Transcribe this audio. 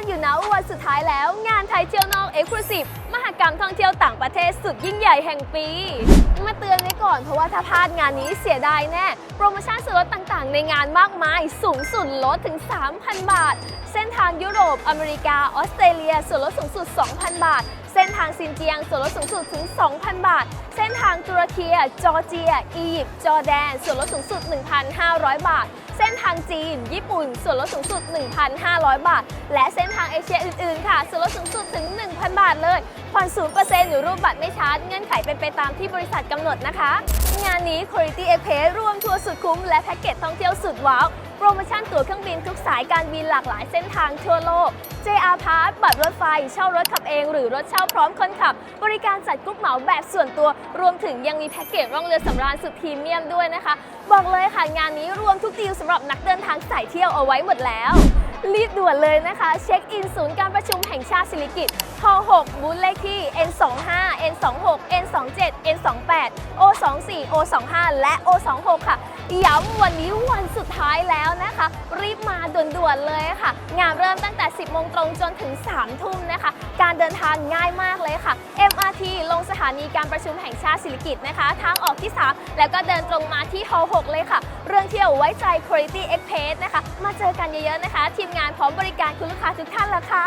ันอยู่นะวันสุดท้ายแล้ว งานไทยเที่ยวนอกเอ็กซ์คลูซีฟมหกรรมท่องเที่ยวต่างประเทศสุดยิ่งใหญ่แห่งปี มาเตือนไว้ก่อนเพราะว่าถ้าพลาดงานนี้เสียดายแน่ โปรโมชั่นส่วนลดต่างๆ ในงานมากมาย สูงสุดลดถึง 3,000 บาท เส้นทางยุโรป อเมริกา ออสเตรเลีย ส่วนลดสูงสุด 2,000 บาท เส้นทางซินเจียง ส่วนลดสูงสุดถึง 2,000 บาท เส้นทางตุรกีจอร์เจีย อียิปต์ จอร์แดน ส่วนลดสูงสุด 1,500 บาท เส้นทางจีน ญี่ปุ่น ส่วนลดสูงสุด 1,500 บาท และเส้นทางเอเชียอื่นๆ ค่ะ ส่วนลดสูงสุดถึง 1,000 บาทเลยผ่อน0%หรือรูปบัตรไม่ชาร์จเงื่อนไขเป็นไปตามที่บริษัทกำหนดนะคะ งานนี้ Quality Express รวมทัวร์สุดคุ้มและแพ็กเกจท่องเที่ยวสุดว้าว โปรโมชั่นตั๋วเครื่องบินทุกสายการบินหลากหลายเส้นทางทั่วโลก JR Pass บัตรรถไฟ เช่ารถขับเอง หรือรถเช่าพร้อมคนขับ บริการจัดกรุ๊ปเหมาแบบส่วนตัว รวมถึงยังมีแพ็กเกจร่องเรือสำราญสุดพรีเมียมด้วยนะคะ บอกเลยค่ะงานนี้รวมทุกดีลสำหรับนักเดินทางสายเที่ยวเอาไว้หมดแล้วรีบด่วนเลยนะคะ เช็คอินศูนย์การประชุมแห่งชาติสิริกิติ์ฮ6บูธเลขที่ N25 N26 N27 N28 O24 O25 และ O26 ค่ะ ย้ำวันนี้วันสุดท้ายแล้วนะคะ รีบมาด่วนๆเลยค่ะ งานเริ่มตั้งแต่ 10 โมงตรงจนถึง 3 ทุ่มนะคะ การเดินทางง่ายมากเลยค่ะ MRT ลงสถานีการประชุมแห่งชาติศิริกิตนะคะ ทางออกที่ 3 แล้วก็เดินตรงมาที่ฮ6เลยค่ะ เรื่องเที่ยวไว้ใจ Quality Express นะคะ มาเจอกันเยอะๆนะคะ ทีมงานพร้อมบริการคุณลูกค้าทุกท่านละค่ะ